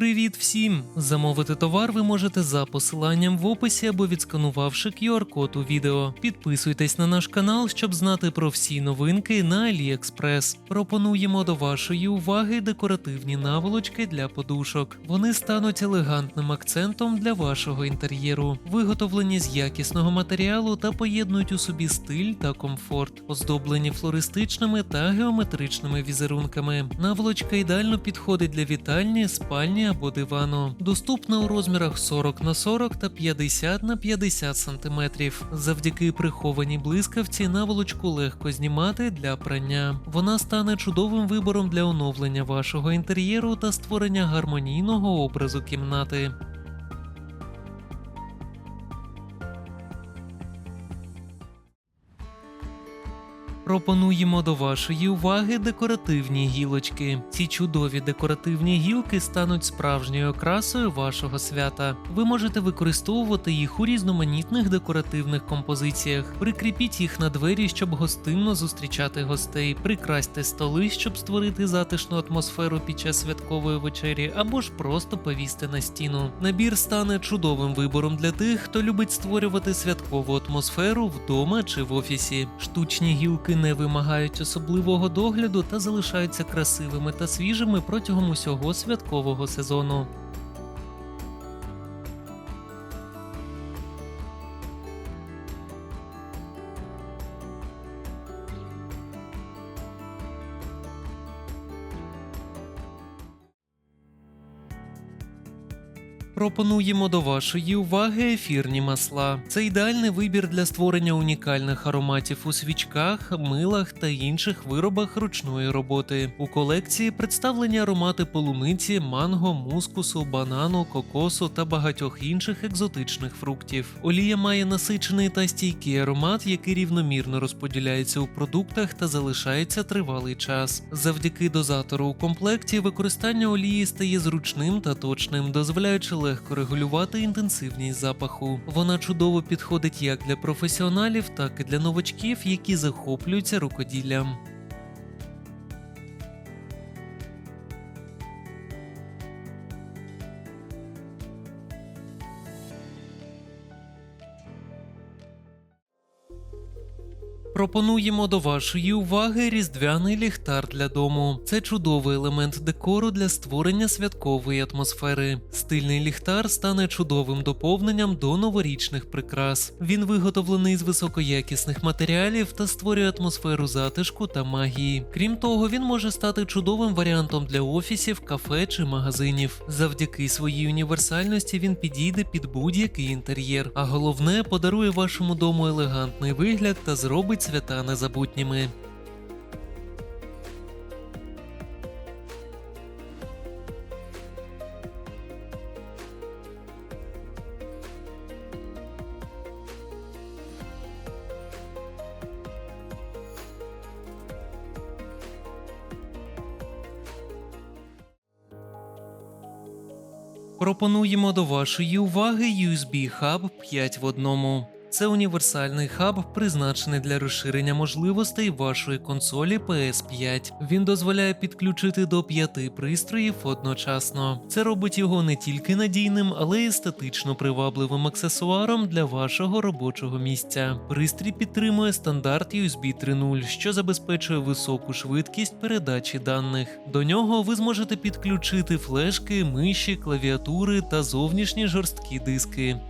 Привіт всім! Замовити товар ви можете за посиланням в описі або відсканувавши QR-код у відео. Підписуйтесь на наш канал, щоб знати про всі новинки на AliExpress. Пропонуємо до вашої уваги декоративні наволочки для подушок. Вони стануть елегантним акцентом для вашого інтер'єру, виготовлені з якісного матеріалу та поєднують у собі стиль та комфорт, оздоблені флористичними та геометричними візерунками. Наволочка ідеально підходить для вітальні, спальні або дивану. Доступна у розмірах 40 на 40 та 50 на 50 см. Завдяки прихованій блискавці наволочку легко знімати для прання. Вона стане чудовим вибором для оновлення вашого інтер'єру та створення гармонійного образу кімнати. Пропонуємо до вашої уваги декоративні гілочки. Ці чудові декоративні гілки стануть справжньою окрасою вашого свята. Ви можете використовувати їх у різноманітних декоративних композиціях. Прикріпіть їх на двері, щоб гостинно зустрічати гостей. Прикрасьте столи, щоб створити затишну атмосферу під час святкової вечері, або ж просто повісьте на стіну. Набір стане чудовим вибором для тих, хто любить створювати святкову атмосферу вдома чи в офісі. Штучні гілки не вимагають особливого догляду та залишаються красивими та свіжими протягом усього святкового сезону. Пропонуємо до вашої уваги ефірні масла. Це ідеальний вибір для створення унікальних ароматів у свічках, милах та інших виробах ручної роботи. У колекції представлені аромати полуниці, манго, мускусу, банану, кокосу та багатьох інших екзотичних фруктів. Олія має насичений та стійкий аромат, який рівномірно розподіляється у продуктах та залишається тривалий час. Завдяки дозатору у комплекті використання олії стає зручним та точним, дозволяючи легко регулювати інтенсивність запаху. Вона чудово підходить як для професіоналів, так і для новачків, які захоплюються рукоділлям. Пропонуємо до вашої уваги різдвяний ліхтар для дому. Це чудовий елемент декору для створення святкової атмосфери. Стильний ліхтар стане чудовим доповненням до новорічних прикрас. Він виготовлений з високоякісних матеріалів та створює атмосферу затишку та магії. Крім того, він може стати чудовим варіантом для офісів, кафе чи магазинів. Завдяки своїй універсальності він підійде під будь-який інтер'єр, а головне подарує вашому дому елегантний вигляд та зробить свята незабутніми. Пропонуємо до вашої уваги USB Hub 5 в одному. Це універсальний хаб, призначений для розширення можливостей вашої консолі PS5. Він дозволяє підключити до п'яти пристроїв одночасно. Це робить його не тільки надійним, але й естетично привабливим аксесуаром для вашого робочого місця. Пристрій підтримує стандарт USB 3.0, що забезпечує високу швидкість передачі даних. До нього ви зможете підключити флешки, миші, клавіатури та зовнішні жорсткі диски.